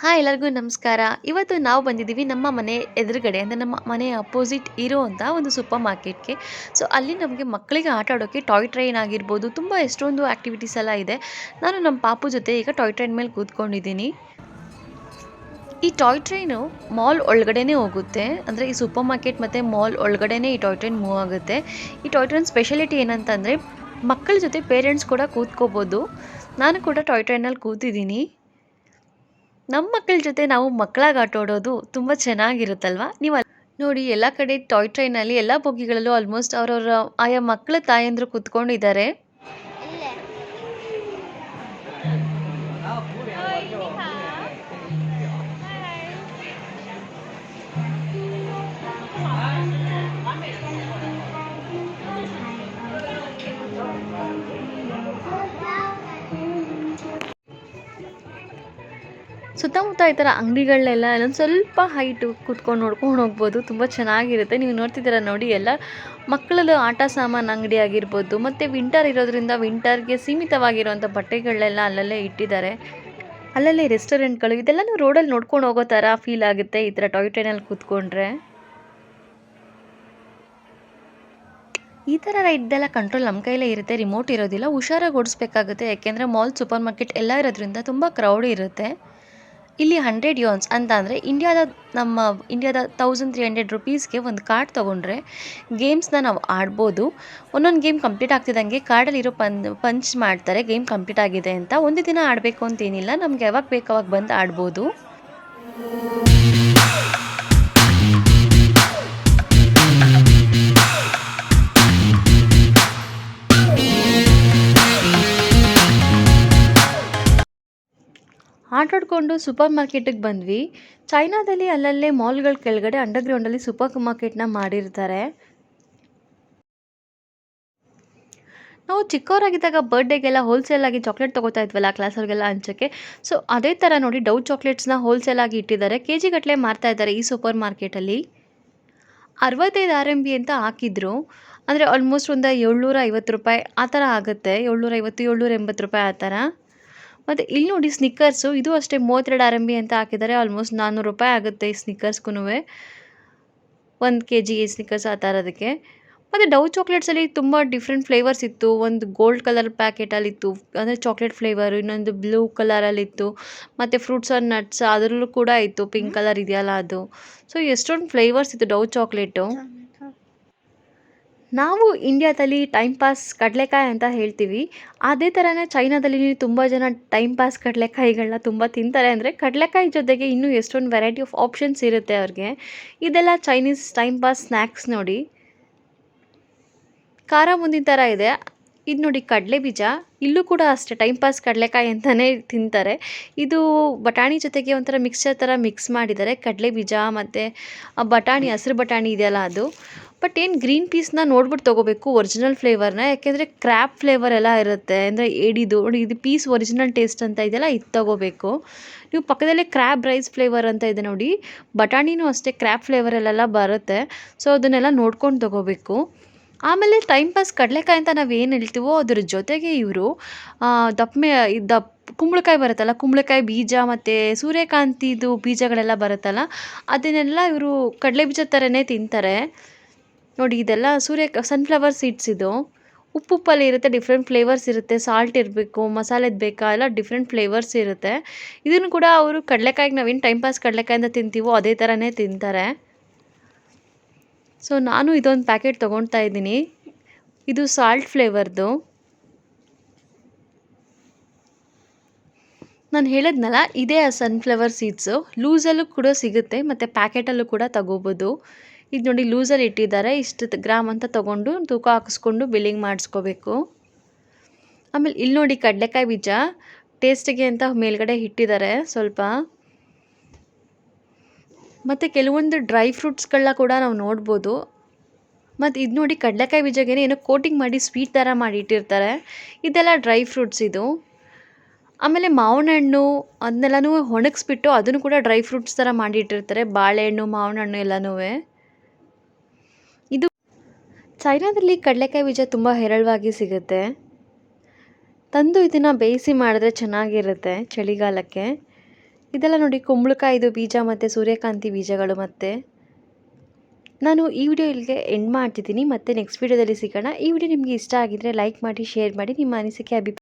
Hi ಎಲ್ಲರಿಗೂ ನಮಸ್ಕಾರ. ಇವತ್ತು ನಾವು ಬಂದಿದ್ದೀವಿ ನಮ್ಮ ಮನೆ ಎದುರುಗಡೆ, ಅಂದರೆ ನಮ್ಮ ಮನೆ ಅಪೋಸಿಟ್ ಇರೋವಂಥ ಒಂದು ಸೂಪರ್ ಮಾರ್ಕೆಟ್ಗೆ ಸೊ ಅಲ್ಲಿ ನಮಗೆ ಮಕ್ಕಳಿಗೆ ಆಟ ಆಡೋಕ್ಕೆ ಟಾಯ್ ಟ್ರೈನ್ ಆಗಿರ್ಬೋದು, ತುಂಬ ಎಷ್ಟೊಂದು ಆ್ಯಕ್ಟಿವಿಟೀಸ್ ಎಲ್ಲ ಇದೆ. ನಾನು ನಮ್ಮ ಪಾಪು ಜೊತೆ ಈಗ ಟಾಯ್ ಟ್ರೈನ್ ಮೇಲೆ ಕೂತ್ಕೊಂಡಿದ್ದೀನಿ. ಈ ಟಾಯ್ ಟ್ರೈನು ಮಾಲ್ ಒಳಗಡೆ ಹೋಗುತ್ತೆ. ಅಂದರೆ ಈ ಸೂಪರ್ ಮಾರ್ಕೆಟ್ ಮತ್ತು ಮಾಲ್ ಒಳಗಡೆನೇ ಈ ಟಾಯ್ ಟ್ರೈನ್ ಮೂವ್ ಆಗುತ್ತೆ. ಈ ಟಾಯ್ ಟ್ರೈನ್ ಸ್ಪೆಷಾಲಿಟಿ ಏನಂತಂದರೆ ಮಕ್ಕಳ ಜೊತೆ ಪೇರೆಂಟ್ಸ್ ಕೂಡ ಕೂತ್ಕೋಬೋದು. ನಾನು ಕೂಡ ಟಾಯ್ ಟ್ರೈನಲ್ಲಿ ಕೂತಿದ್ದೀನಿ. ನಮ್ಮ ಮಕ್ಕಳ ಜೊತೆ ನಾವು ಮಕ್ಕಳಾಗಿ ಆಟ ಆಡೋದು ತುಂಬ ಚೆನ್ನಾಗಿರುತ್ತಲ್ವಾ? ನೀವು ನೋಡಿ, ಎಲ್ಲ ಕಡೆ ಟಾಯ್ ಟ್ರೈನಲ್ಲಿ ಎಲ್ಲ ಬೋಗಿಗಳಲ್ಲೂ ಆಲ್ಮೋಸ್ಟ್ ಅವರವರ ಆಯಾ ಮಕ್ಕಳ ತಾಯಂದಿರು ಕೂತ್ಕೊಂಡಿದ್ದಾರೆ. ಸುತ್ತಮುತ್ತ ಈ ಥರ ಅಂಗಡಿಗಳನ್ನೆಲ್ಲ ಅಲ್ಲೊಂದು ಸ್ವಲ್ಪ ಹೈಟು ಕೂತ್ಕೊಂಡು ನೋಡ್ಕೊಂಡು ಹೋಗ್ಬೋದು. ತುಂಬ ಚೆನ್ನಾಗಿರುತ್ತೆ. ನೀವು ನೋಡ್ತಿದ್ದೀರ ನೋಡಿ ಎಲ್ಲ ಮಕ್ಕಳದ್ದು ಆಟ ಸಾಮಾನು ಅಂಗಡಿ ಆಗಿರ್ಬೋದು. ಮತ್ತು ವಿಂಟರ್ ಇರೋದ್ರಿಂದ ವಿಂಟರ್ಗೆ ಸೀಮಿತವಾಗಿರುವಂಥ ಬಟ್ಟೆಗಳನ್ನೆಲ್ಲ ಅಲ್ಲಲ್ಲೇ ಇಟ್ಟಿದ್ದಾರೆ. ಅಲ್ಲಲ್ಲೇ ರೆಸ್ಟೋರೆಂಟ್ಗಳು ಇದೆಲ್ಲನೂ ರೋಡಲ್ಲಿ ನೋಡ್ಕೊಂಡು ಹೋಗೋ ಥರ ಫೀಲ್ ಆಗುತ್ತೆ ಈ ಥರ ಟಾಯ್ ಟ್ರೈನಲ್ಲಿ ಕೂತ್ಕೊಂಡ್ರೆ. ಈ ಥರ ರೈಡ್ದೆಲ್ಲ ಕಂಟ್ರೋಲ್ ನಮ್ಮ ಕೈಲೇ ಇರುತ್ತೆ. ರಿಮೋಟ್ ಇರೋದಿಲ್ಲ. ಹುಷಾರಾಗಿ ಓಡಿಸ್ಬೇಕಾಗುತ್ತೆ. ಯಾಕೆಂದರೆ ಮಾಲ್ ಸೂಪರ್ ಮಾರ್ಕೆಟ್ ಎಲ್ಲ ಇರೋದ್ರಿಂದ ತುಂಬ ಕ್ರೌಡ್ ಇರುತ್ತೆ. ಇಲ್ಲಿ ಹಂಡ್ರೆಡ್ ಯೋನ್ಸ್ ಅಂತ ಅಂದರೆ ಇಂಡಿಯಾದ ನಮ್ಮ ಇಂಡಿಯಾದ ತೌಸಂಡ್ ತ್ರೀ ಹಂಡ್ರೆಡ್ ರುಪೀಸ್ಗೆ ಒಂದು ಕಾರ್ಡ್ ತೊಗೊಂಡ್ರೆ ಗೇಮ್ಸ್ನ ನಾವು ಆಡ್ಬೋದು. ಒಂದೊಂದು ಗೇಮ್ ಕಂಪ್ಲೀಟ್ ಆಗ್ತಿದ್ದಂಗೆ ಕಾರ್ಡಲ್ಲಿರೋ ಪನ್ ಪಂಚ್ ಮಾಡ್ತಾರೆ ಗೇಮ್ ಕಂಪ್ಲೀಟ್ ಆಗಿದೆ ಅಂತ. ಒಂದು ದಿನ ಆಡಬೇಕು ಅಂತೇನಿಲ್ಲ ನಮ್ಗೆ ಯಾವಾಗ ಬೇಕು ಅವಾಗ ಬಂದು ಆಡ್ಬೋದು. ಆಟಾಡಿಕೊಂಡು ಸೂಪರ್ ಮಾರ್ಕೆಟಿಗೆ ಬಂದ್ವಿ. ಚೈನಾದಲ್ಲಿ ಅಲ್ಲಲ್ಲೇ ಮಾಲ್ಗಳ ಕೆಳಗಡೆ ಅಂಡರ್ಗ್ರೌಂಡಲ್ಲಿ ಸೂಪರ್ ಮಾರ್ಕೆಟ್ನ ಮಾಡಿರ್ತಾರೆ. ನಾವು ಚಿಕ್ಕವರಾಗಿದ್ದಾಗ ಬರ್ಡೇಗೆಲ್ಲ ಹೋಲ್ಸೇಲಾಗಿ ಚಾಕ್ಲೇಟ್ ತೊಗೋತಾ ಇದ್ವಲ್ಲ ಕ್ಲಾಸವ್ರಿಗೆಲ್ಲ ಹಂಚೋಕ್ಕೆ. ಸೊ, ಅದೇ ಥರ ನೋಡಿ ಡವ್ ಚಾಕ್ಲೇಟ್ಸ್ನ ಹೋಲ್ಸೇಲಾಗಿ ಇಟ್ಟಿದ್ದಾರೆ. ಕೆ ಜಿಗಟ್ಟಲೆ ಮಾರ್ತಾ ಇದ್ದಾರೆ ಈ ಸೂಪರ್ ಮಾರ್ಕೆಟಲ್ಲಿ. ಅರವತ್ತೈದು ಆರ್ ಎಂ ಬಿ ಅಂತ ಹಾಕಿದ್ರು. ಅಂದರೆ ಆಲ್ಮೋಸ್ಟ್ ಒಂದು ಏಳ್ನೂರ ಐವತ್ತು ರೂಪಾಯಿ ಆ ಥರ ಆಗುತ್ತೆ. ಏಳ್ನೂರ ಐವತ್ತು ಏಳ್ನೂರ ಎಂಬತ್ತು ರೂಪಾಯಿ ಆ ಥರ. ಮತ್ತು ಇಲ್ಲಿ ನೋಡಿ ಸ್ನಿಕ್ಕರ್ಸು ಇದು ಅಷ್ಟೇ ಮೂವತ್ತೆರಡು ಆರ್ ಎಂ ಬಿ ಅಂತ ಹಾಕಿದ್ದಾರೆ ಆಲ್ಮೋಸ್ಟ್ ನಾನ್ನೂರು ರೂಪಾಯಿ ಆಗುತ್ತೆ ಈ ಸ್ನಿಕ್ಕರ್ಸ್ಗೂ ಒಂದು ಕೆ ಜಿ ಸ್ನಿಕ್ಕರ್ಸ್ ಆ ಥರದಕ್ಕೆ. ಮತ್ತು ಡವ್ ಚಾಕ್ಲೇಟ್ಸಲ್ಲಿ ತುಂಬ ಡಿಫ್ರೆಂಟ್ ಫ್ಲೇವರ್ಸ್ ಇತ್ತು. ಒಂದು ಗೋಲ್ಡ್ ಕಲರ್ ಪ್ಯಾಕೆಟಲ್ಲಿತ್ತು ಅಂದರೆ ಚಾಕ್ಲೇಟ್ ಫ್ಲೇವರು ಇನ್ನೊಂದು ಬ್ಲೂ ಕಲರಲ್ಲಿತ್ತು ಮತ್ತು ಫ್ರೂಟ್ಸ್ ಆ್ಯಂಡ್ ನಟ್ಸ್ ಅದರಲ್ಲೂ ಕೂಡ ಇತ್ತು ಪಿಂಕ್ ಕಲರ್ ಇದೆಯಲ್ಲ ಅದು. ಸೊ ಎಷ್ಟೊಂದು ಫ್ಲೇವರ್ಸ್ ಇತ್ತು ಡವ್ ಚಾಕ್ಲೇಟು ನಾವು ಇಂಡಿಯಾದಲ್ಲಿ ಟೈಮ್ ಪಾಸ್ ಕಡಲೆಕಾಯಿ ಅಂತ ಹೇಳ್ತೀವಿ. ಅದೇ ಥರನೇ ಚೈನಾದಲ್ಲಿ ತುಂಬ ಜನ ಟೈಮ್ ಪಾಸ್ ಕಡಲೆಕಾಯಿಗಳನ್ನ ತುಂಬ ತಿಂತಾರೆ. ಅಂದರೆ ಕಡಲೆಕಾಯಿ ಜೊತೆಗೆ ಇನ್ನೂ ಎಷ್ಟೊಂದು ವೆರೈಟಿ ಆಫ್ ಆಪ್ಷನ್ಸ್ ಇರುತ್ತೆ ಅವ್ರಿಗೆ. ಇದೆಲ್ಲ ಚೈನೀಸ್ ಟೈಮ್ ಪಾಸ್ ಸ್ನ್ಯಾಕ್ಸ್ ನೋಡಿ. ಖಾರ ಮುಂದಿನ ಥರ ಇದೆ. ಇದು ನೋಡಿ ಕಡಲೆ ಬೀಜ. ಇಲ್ಲೂ ಕೂಡ ಅಷ್ಟೇ ಟೈಮ್ ಪಾಸ್ ಕಡಲೆಕಾಯಿ ಅಂತಲೇ ತಿಂತಾರೆ. ಇದು ಬಟಾಣಿ ಜೊತೆಗೆ ಒಂಥರ ಮಿಕ್ಸ್ಚರ್ ಥರ ಮಿಕ್ಸ್ ಮಾಡಿದ್ದಾರೆ. ಕಡಲೆ ಬೀಜ ಮತ್ತು ಬಟಾಣಿ, ಹಸಿರು ಬಟಾಣಿ ಇದೆಯಲ್ಲ ಅದು. ಬಟ್ ಏನು ಗ್ರೀನ್ ಪೀಸ್ನ ನೋಡ್ಬಿಟ್ಟು ತೊಗೋಬೇಕು ಒರಿಜಿನಲ್ ಫ್ಲೇವರ್ನ ಯಾಕೆಂದರೆ ಕ್ರ್ಯಾಪ್ ಫ್ಲೇವರ್ ಎಲ್ಲ ಇರುತ್ತೆ. ಅಂದರೆ ಏಡಿದು, ನೋಡಿ ಇದು ಪೀಸ್ ಒರಿಜಿನಲ್ ಟೇಸ್ಟ್ ಅಂತ ಇದೆಯಲ್ಲ, ಇದು ತೊಗೋಬೇಕು. ನೀವು ಪಕ್ಕದಲ್ಲೇ ಕ್ರ್ಯಾಪ್ ರೈಸ್ ಫ್ಲೇವರ್ ಅಂತ ಇದೆ ನೋಡಿ. ಬಟಾಣಿನೂ ಅಷ್ಟೇ ಕ್ರ್ಯಾಪ್ ಫ್ಲೇವರಲ್ಲೆಲ್ಲ ಬರುತ್ತೆ. ಸೊ ಅದನ್ನೆಲ್ಲ ನೋಡ್ಕೊಂಡು ತೊಗೋಬೇಕು. ಆಮೇಲೆ ಟೈಮ್ ಪಾಸ್ ಕಡಲೆಕಾಯಿ ಅಂತ ನಾವು ಏನು ಹೇಳ್ತೀವೋ, ಅದ್ರ ಜೊತೆಗೆ ಇವರು ದಪ್ಪ ಮೇ ದಪ್, ಕುಂಬಳಕಾಯಿ ಬರುತ್ತಲ್ಲ, ಕುಂಬಳಕಾಯಿ ಬೀಜ ಮತ್ತು ಸೂರ್ಯಕಾಂತಿದು ಬೀಜಗಳೆಲ್ಲ ಬರುತ್ತಲ್ಲ, ಅದನ್ನೆಲ್ಲ ಇವರು ಕಡಲೆ ಬೀಜ ಥರನೇ ತಿಂತಾರೆ. ನೋಡಿ, ಇದೆಲ್ಲ ಸೂರ್ಯ ಸನ್ಫ್ಲವರ್ ಸೀಡ್ಸ್ ಇದು. ಉಪ್ಪುಪ್ಪಲ್ಲಿ ಇರುತ್ತೆ ಡಿಫ್ರೆಂಟ್ ಫ್ಲೇವರ್ಸ್ ಇರುತ್ತೆ. ಸಾಲ್ಟ್ ಇರಬೇಕು ಮಸಾಲೆದು ಬೇಕಾ, ಎಲ್ಲ ಡಿಫ್ರೆಂಟ್ ಫ್ಲೇವರ್ಸ್ ಇರುತ್ತೆ. ಇದನ್ನು ಕೂಡ ಅವರು ಕಡಲೆಕಾಯಿಗೆ ನಾವೇನು ಟೈಮ್ ಪಾಸ್ ಕಡಲೆಕಾಯಿಂದ ತಿಂತೀವೋ ಅದೇ ಥರನೇ ತಿಂತಾರೆ. ಸೊ ನಾನು ಇದೊಂದು ಪ್ಯಾಕೆಟ್ ತೊಗೊಳ್ತಾ ಇದ್ದೀನಿ. ಇದು ಸಾಲ್ಟ್ ಫ್ಲೇವರ್ದು ನಾನು ಹೇಳಿದ್ನಲ್ಲ, ಇದೇ ಆ ಸನ್ಫ್ಲವರ್ ಸೀಡ್ಸು ಲೂಸಲ್ಲೂ ಕೂಡ ಸಿಗುತ್ತೆ, ಮತ್ತು ಪ್ಯಾಕೆಟಲ್ಲೂ ಕೂಡ ತಗೋಬೋದು. ಇದು ನೋಡಿ ಲೂಸಲ್ಲಿ ಇಟ್ಟಿದ್ದಾರೆ. ಇಷ್ಟು ಗ್ರಾಮ್ ಅಂತ ತೊಗೊಂಡು ತೂಕ ಹಾಕಿಸ್ಕೊಂಡು ಬಿಲ್ಲಿಂಗ್ ಮಾಡಿಸ್ಕೋಬೇಕು. ಆಮೇಲೆ ಇಲ್ಲಿ ನೋಡಿ ಕಡಲೆಕಾಯಿ ಬೀಜ. ಟೇಸ್ಟಿಗೆ ಅಂತ ಮೇಲ್ಗಡೆ ಇಟ್ಟಿದ್ದಾರೆ ಸ್ವಲ್ಪ. ಮತ್ತು ಕೆಲವೊಂದು ಡ್ರೈ ಫ್ರೂಟ್ಸ್ಗಳನ್ನ ಕೂಡ ನಾವು ನೋಡ್ಬೋದು. ಮತ್ತು ಇದು ನೋಡಿ ಕಡಲೆಕಾಯಿ ಬೀಜಗೆ ಏನೋ ಕೋಟಿಂಗ್ ಮಾಡಿ ಸ್ವೀಟ್ ಥರ ಮಾಡಿ ಇಟ್ಟಿರ್ತಾರೆ. ಇದೆಲ್ಲ ಡ್ರೈ ಫ್ರೂಟ್ಸ್ ಇದು. ಆಮೇಲೆ ಮಾವಿನ ಹಣ್ಣು ಅದನ್ನೆಲ್ಲನೂ ಒಣಗಿಸ್ಬಿಟ್ಟು ಅದನ್ನು ಕೂಡ ಡ್ರೈ ಫ್ರೂಟ್ಸ್ ಥರ ಮಾಡಿ ಇಟ್ಟಿರ್ತಾರೆ. ಬಾಳೆಹಣ್ಣು ಮಾವಿನ ಹಣ್ಣು ಎಲ್ಲನೂ ಚೈನಾದಲ್ಲಿ ಕಡಲೆಕಾಯಿ ಬೀಜ ತುಂಬ ಹೇರಳವಾಗಿ ಸಿಗುತ್ತೆ. ತಂದು ಇದನ್ನು ಬೇಯಿಸಿ ಮಾಡಿದ್ರೆ ಚೆನ್ನಾಗಿರುತ್ತೆ ಚಳಿಗಾಲಕ್ಕೆ. ಇದೆಲ್ಲ ನೋಡಿ ಕುಂಬಳಕಾಯಿದು ಬೀಜ ಮತ್ತು ಸೂರ್ಯಕಾಂತಿ ಬೀಜಗಳು ಮತ್ತು. ನಾನು ಈ ವಿಡಿಯೋ ಇಲ್ಲಿಗೆ ಎಂಡ್ ಮಾಡ್ತಿದ್ದೀನಿ. ಮತ್ತೆ ನೆಕ್ಸ್ಟ್ ವಿಡಿಯೋದಲ್ಲಿ ಸಿಗೋಣ. ಈ ವಿಡಿಯೋ ನಿಮಗೆ ಇಷ್ಟ ಆಗಿದ್ದರೆ ಲೈಕ್ ಮಾಡಿ ಶೇರ್ ಮಾಡಿ. ನಿಮ್ಮ ಅನಿಸಿಕೆ, ಅಭಿಪ್ರಾಯ